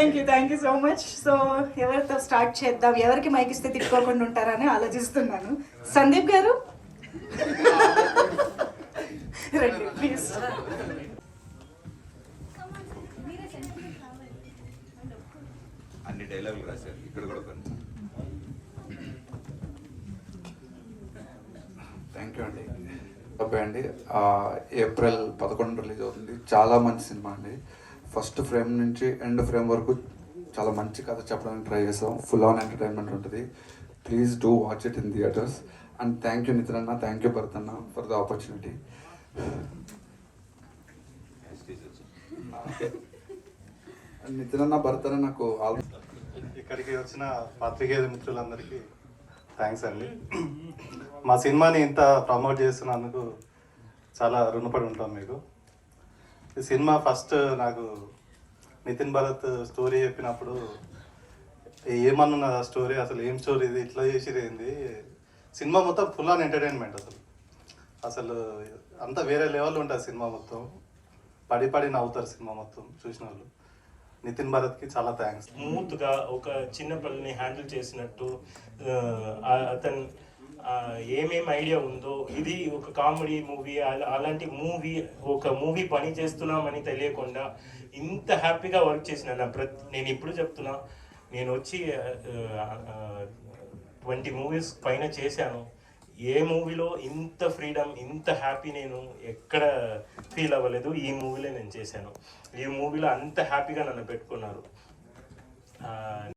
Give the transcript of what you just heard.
Thank you thank you so much so ఎవరితో start చేద్దాం ఎవరికి మైక్ ఇస్తే తిట్టుకోకుండా ఉంటారని ఆలోచిస్తున్నాను. సందీప్ గారు? రండి ప్లీజ్ అన్ని డైలాగులు రాశారు ఇక్కడ కూడా కొన్ని థ్యాంక్ యూ అండి. అబ్బాయి అండి. ఆ, ఏప్రిల్ పదకొండు రిలీజ్ అవుతుంది. చాలా మంచి సినిమా అండి. ఫస్ట్ ఫ్రేమ్ నుంచి ఎండ్ ఫ్రేమ్ వరకు చాలా మంచి కథ చెప్పడానికి ట్రై చేసాం. ఫుల్ ఆన్ ఎంటర్టైన్మెంట్ ఉంటుంది. Please do watch it in theatres and thank you Nitin అన్న. థ్యాంక్ యూ భరత్ అన్న ఫర్ ద ఆపర్చునిటీ నితిన్ అన్న భరత్ అన్న నాకు ఇక్కడికి వచ్చిన పాత్రికేయ మిత్రులందరికీ థ్యాంక్స్ అండి. మా సినిమాని ఇంత ప్రమోట్ చేస్తున్నందుకు చాలా రుణపడి ఉంటాం మీకు. సినిమా ఫస్ట్ నాకు నితిన్ భరత్ స్టోరీ చెప్పినప్పుడు ఏమన్నా ఆ స్టోరీ? అసలు ఏం స్టోరీ ఇది? ఇట్లా చేసేది సినిమా మొత్తం ఫుల్ ఆన్ ఎంటర్టైన్మెంట్ అసలు. అసలు అంతా వేరే లెవెల్ ఉంటుంది సినిమా మొత్తం. పడి పడి నవ్వుతారు సినిమా మొత్తం చూసిన వాళ్ళు నితిన్ భరత్కి చాలా థ్యాంక్స్ స్మూత్గా ఒక చిన్న పిల్లని హ్యాండిల్ చేసినట్టు అతను ఏమేమి ఐడియా ఉందో ఇది ఒక కామెడీ మూవీ అలాంటి మూవీ ఒక మూవీ పని చేస్తున్నామని తెలియకుండా ఇంత హ్యాపీగా వర్క్ చేసిన నా ప్రతి నేను ఇప్పుడు చెప్తున్నా నేను వచ్చి ట్వంటీ మూవీస్ పైన చేశాను. ఏ మూవీలో ఇంత ఫ్రీడమ్ ఇంత హ్యాపీ నేను ఎక్కడ ఫీల్ అవ్వలేదు ఈ మూవీలో నేను చేశాను. ఈ మూవీలో అంత హ్యాపీగా నన్ను పెట్టుకున్నారు.